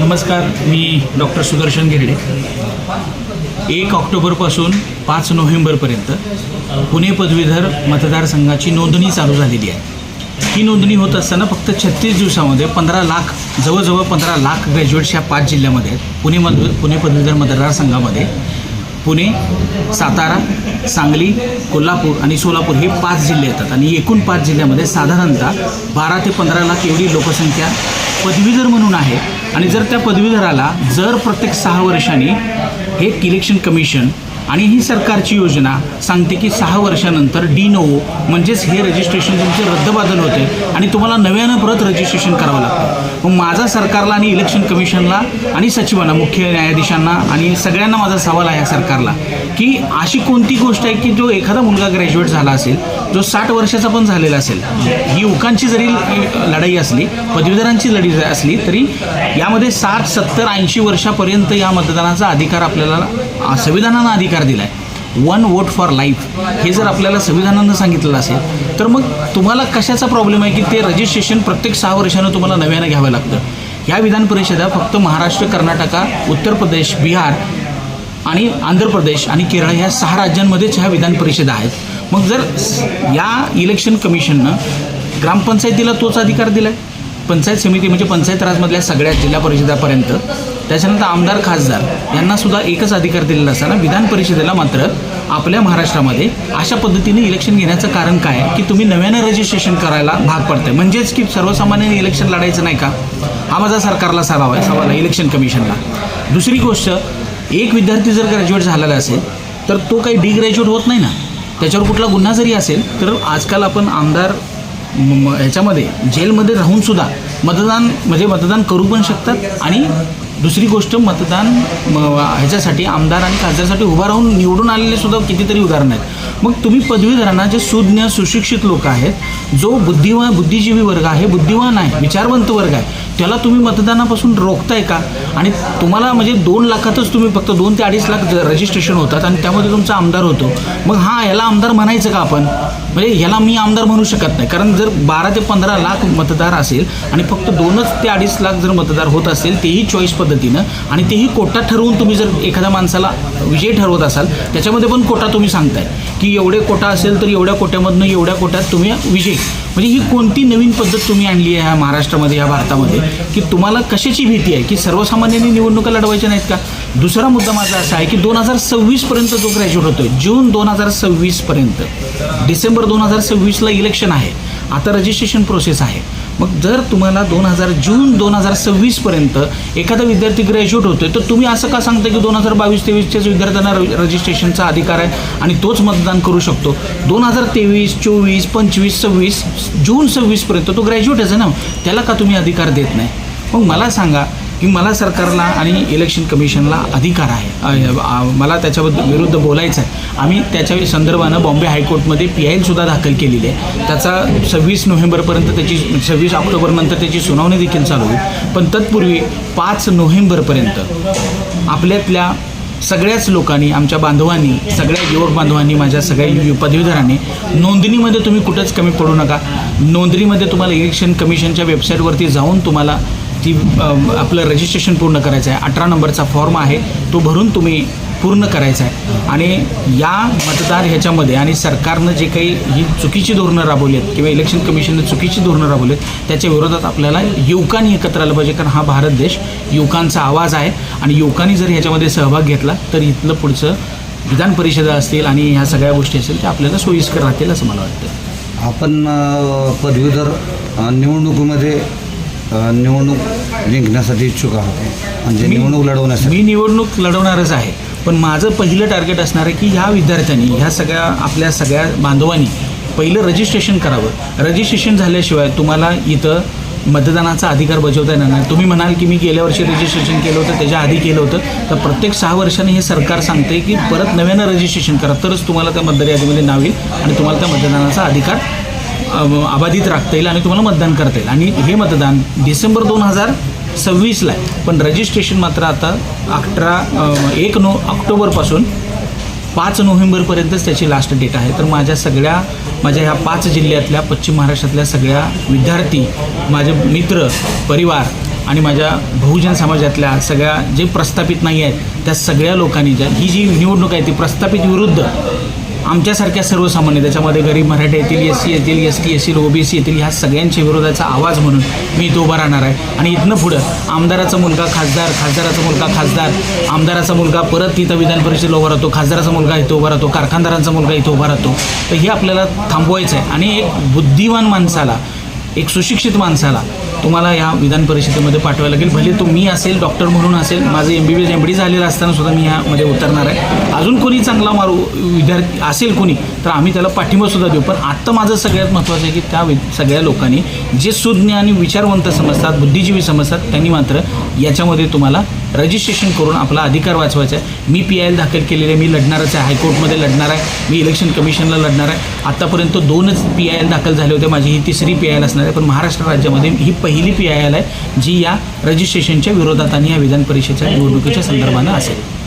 नमस्कार मी डॉक्टर सुदर्शन गिरडे. एक ऑक्टोबरपासून पाच नोव्हेंबरपर्यंत पुणे पदवीधर मतदारसंघाची नोंदणी चालू झालेली आहे. ही नोंदणी होत असताना फक्त छत्तीस दिवसामध्ये पंधरा लाख जवळजवळ पंधरा लाख ग्रॅज्युएट्स ह्या पाच जिल्ह्यामध्ये आहेत पुणे मध पुणे पदवीधर मतदारसंघामध्ये पुणे सातारा सांगली कोल्हापूर आणि सोलापूर हे पाच जिल्हे येतात. आणि एकूण पाच जिल्ह्यामध्ये साधारणतः बारा ते पंधरा लाख एवढी लोकसंख्या पदवीधर म्हणून आहे. आणि जर त्या पदवीधराला जर प्रत्येक सहा वर्षांनी हे इलेक्शन कमिशन आणि ही सरकारची योजना सांगते की सहा वर्षानंतर डी नोवो म्हणजेच हे रजिस्ट्रेशन तुमचे रद्दबादल होते आणि तुम्हाला नव्यानं परत रजिस्ट्रेशन करावं लागतं. मग माझा सरकारला आणि इलेक्शन कमिशनला आणि सचिवांना मुख्य न्यायाधीशांना आणि सगळ्यांना माझा सवाल आहे या सरकारला की अशी कोणती गोष्ट आहे की जो एखादा मुलगा ग्रॅज्युएट झाला असेल जो साठ वर्षाचा पण झालेला असेल ही युवकांची जरी लढाई असली पदवीधरांची लढाई असली तरी यामध्ये साठ सत्तर ऐंशी वर्षापर्यंत या मतदानाचा अधिकार आपल्याला संविधानानं अधिकार दिला आहे वन वोट फॉर लाईफ हे जर आपल्याला संविधानानं सांगितलेलं असेल तर मग तुम्हाला कशाचा प्रॉब्लेम आहे की ते रजिस्ट्रेशन प्रत्येक सहा वर्षानं तुम्हाला नव्यानं घ्यावं लागतं? ह्या विधान परिषदा फक्त महाराष्ट्र कर्नाटका उत्तर प्रदेश बिहार आणि आंध्र प्रदेश आणि केरळ ह्या सहा राज्यांमध्येच ह्या विधान परिषदा आहेत. मग जर या इलेक्शन कमिशननं ग्रामपंचायतीला तोच अधिकार दिला आहे पंचायत समिती म्हणजे पंचायत राजमधल्या सगळ्या जिल्हा परिषदापर्यंत त्याच्यानंतर आमदार खासदार यांना सुद्धा एकच अधिकार दिलेला असताना विधान परिषदेला मात्र आपल्या महाराष्ट्रामध्ये अशा पद्धतीने इलेक्शन घेण्याचं कारण काय? आहे की तुम्ही नव्यानं रजिस्ट्रेशन करायला भाग पडतंय. म्हणजेच की सर्वसामान्यांनी इलेक्शन लढायचं नाही का? हा माझा सरकारला सराव आहे सवाल आहे इलेक्शन कमिशनला दुसरी गोष्ट एक विद्यार्थी जर ग्रॅज्युएट झालेला असेल तर तो काही डिग्रॅज्युएट होत नाही ना? त्याच्यावर कुठला गुन्हा जरी असेल तर आजकाल आपण आमदार ह्याच्यामध्ये जेलमध्ये राहूनसुद्धा मतदान म्हणजे मतदान करू पण शकतात आणि दुसरी गोष्ट मतदान ह्याच्यासाठी आमदार आणि खासदारसाठी उभा राहून निवडून आलेले सुद्धा कितीतरी उदाहरणं आहेत. मग तुम्ही पदवीधरांना जे सुज्ञ सुशिक्षित लोक आहेत जो बुद्धिवान बुद्धिजीवी वर्ग आहे बुद्धिवान आहे विचारवंत वर्ग आहे त्याला तुम्ही मतदानापासून रोखताय का? आणि तुम्हाला म्हणजे दोन लाखातच तुम्ही फक्त दोन ते अडीच लाख रजिस्ट्रेशन होतात आणि त्यामध्ये तुमचा आमदार होतो. मग हा ह्याला आमदार म्हणायचं का आपण? म्हणजे ह्याला मी आमदार म्हणू शकत नाही. कारण जर बारा ते पंधरा लाख मतदार असेल आणि फक्त दोनच ते अडीच लाख जर मतदार होत असेल तेही चॉईस पद्धतीनं आणि तेही कोटा ठरवून तुम्ही जर एखाद्या माणसाला विजय ठरवत असाल त्याच्यामध्ये पण कोटा तुम्ही सांगताय. की एवढे कोटा असेल तर एवढ्या कोट्यामधनं एवढ्या कोट्यात तुम्ही विजय. म्हणजे ही कोणती नवीन पद्धत तुम्ही आणली आहे ह्या महाराष्ट्रामध्ये ह्या भारतामध्ये की तुम्हाला कशाची भीती आहे? की सर्वसामान्यांनी निवडणुका लढवायच्या नाहीत का? दुसरा मुद्दा माझा असा आहे की दोन हजार सव्वीसपर्यंत जो ग्रॅज्युएट होतो आहे जून दोन हजार सव्वीसपर्यंत डिसेंबर दोन हजार सव्वीसला इलेक्शन आहे. आता रजिस्ट्रेशन प्रोसेस आहे. मग जर तुम्हाला दोन हजार जून दोन हजार सव्वीसपर्यंत एखादा विद्यार्थी ग्रॅज्युएट होतो आहे तर तुम्ही असं का सांगता की दोन हजार बावीस तेवीसच्याच विद्यार्थ्यांना र- रजिस्ट्रेशनचा अधिकार आहे आणि तोच मतदान करू शकतो? दोन हजार तेवीस चोवीस पंचवीस सव्वीस जून सव्वीसपर्यंत तो ग्रॅज्युएटच आहे ना? त्याला का तुम्ही अधिकार देत नाही? मग मला सांगा की मला सरकारला आणि इलेक्शन कमिशनला अधिकार आहे. मला त्याच्याबद्दल विरुद्ध बोलायचं आहे आम्ही त्याच्या संदर्भानं बॉम्बे हायकोर्टमध्ये पी आय एलसुद्धा दाखल केलेली आहे. त्याचा सव्वीस नोव्हेंबरपर्यंत त्याची सव्वीस ऑक्टोबरनंतर त्याची सुनावणी देखील चालू होईल. पण तत्पूर्वी पाच नोव्हेंबरपर्यंत आपल्यातल्या सगळ्याच लोकांनी आमच्या बांधवांनी सगळ्या युवक बांधवांनी माझ्या सगळ्या यु पदवीधरांनी नोंदणीमध्ये तुम्ही कुठंच कमी पडू नका. नोंदणीमध्ये तुम्हाला इलेक्शन कमिशनच्या वेबसाईटवरती जाऊन तुम्हाला ती आपलं रजिस्ट्रेशन पूर्ण करायचं आहे. अठरा नंबरचा फॉर्म आहे तो भरून तुम्ही पूर्ण करायचा आहे. आणि या मतदार ह्याच्यामध्ये आणि सरकारनं जे काही ही चुकीची धोरणं राबवली आहेत किंवा इलेक्शन कमिशननं चुकीची धोरणं राबवली आहेत त्याच्या विरोधात आपल्याला युवकांनी एकत्र आलं पाहिजे. कारण हा भारत देश युवकांचा आवाज आहे आणि युवकांनी जर ह्याच्यामध्ये सहभाग घेतला तर इथलं पुढचं विधान परिषदा असतील आणि ह्या सगळ्या गोष्टी असतील त्या आपल्याला सोयीस्कर राहतील असं मला वाटतं. आपण पदवीधर निवडणुकीमध्ये निवडणूक जिंकण्यासाठी इच्छुक आहोत. म्हणजे मी- निवडणूक लढवण्यासाठी. मी निवडणूक लढवणारच आहे. पण माझं पहिलं टार्गेट असणार आहे की ह्या विद्यार्थ्यांनी ह्या सगळ्या आपल्या सगळ्या बांधवांनी पहिलं रजिस्ट्रेशन करावं. रजिस्ट्रेशन झाल्याशिवाय तुम्हाला इथं मतदानाचा अधिकार बजावता येणार नाही. तुम्ही म्हणाल की मी गेल्या वर्षी रजिस्ट्रेशन केलं होतं त्याच्या आधी केलं होतं. तर प्रत्येक सहा वर्षांनी हे सरकार सांगते की परत नव्यानं रजिस्ट्रेशन करा. तरच तुम्हाला त्या मतदार यादीमध्ये नाव येईल आणि तुम्हाला त्या मतदानाचा अधिकार आबाधित अबाधित राखता येईल आणि तुम्हाला मतदान करता येईल. आणि हे मतदान डिसेंबर दोन हजार सव्वीसला आहे. पण रजिस्ट्रेशन मात्र आता अठरा एक नो ऑक्टोबरपासून पाच नोव्हेंबरपर्यंतच त्याची लास्ट डेट आहे. तर माझ्या सगळ्या माझ्या ह्या पाच जिल्ह्यातल्या पश्चिम महाराष्ट्रातल्या सगळ्या विद्यार्थी माझे मित्र परिवार आणि माझ्या बहुजन समाजातल्या सगळ्या जे प्रस्थापित नाही आहेत त्या सगळ्या लोकांनी ज्या ही जी निवडणूक आहे ती प्रस्थापित विरुद्ध आमच्यासारख्या सर्वसामान्य त्याच्यामध्ये गरीब मराठी येतील एस सी येतील एस टी येतील ओबीसी येतील ह्या सगळ्यांच्या विरोधाचा आवाज म्हणून मी इथं उभा राहणार आहे. आणि इथनं पुढं आमदाराचा मुलगा खासदार खासदाराचा मुलगा खासदार आमदाराचा मुलगा परत तिथं विधान परिषदेला उभा राहतो खासदाराचा मुलगा इथं उभा राहतो कारखानदारांचा मुलगा इथं उभा राहतो. तर हे आपल्याला थांबवायचं आहे आणि एक बुद्धिवान माणसाला एक सुशिक्षित माणसाला तुम्हाला या विधान परिषदेमध्ये पाठवायला लागेल. भले तो मी असेल डॉक्टर म्हणून असेल माझं M B B S M D झालेलं असताना सुद्धा मी ह्यामध्ये उतरणार आहे. अजून कोणी चांगला मारू विद्यार्थी असेल कोणी तर आम्ही त्याला पाठिंबासुद्धा देऊ. पण आत्ता माझं सगळ्यात महत्त्वाचं आहे की त्या सगळ्या लोकांनी जे सुज्ञ आणि विचारवंत समजतात बुद्धिजीवी समजतात त्यांनी मात्र याच्यामध्ये तुम्हाला रजिस्ट्रेशन करून आपला अधिकार वाचवायचा आहे. मी पी आय एल दाखल केलेले मी लढणारच आहे. हायकोर्टमध्ये लढणार आहे. मी इलेक्शन कमिशनला लढणार आहे. आत्तापर्यंत दोनच पी आय एल दाखल झाले होते. माझी ही तिसरी पी आय एल असणार आहे. पण महाराष्ट्र राज्यामध्ये ही पहिली पी आय एल आहे जी या रजिस्ट्रेशनच्या विरोधात आणि या विधान परिषदेच्या निवडणुकीच्या संदर्भानं असेल.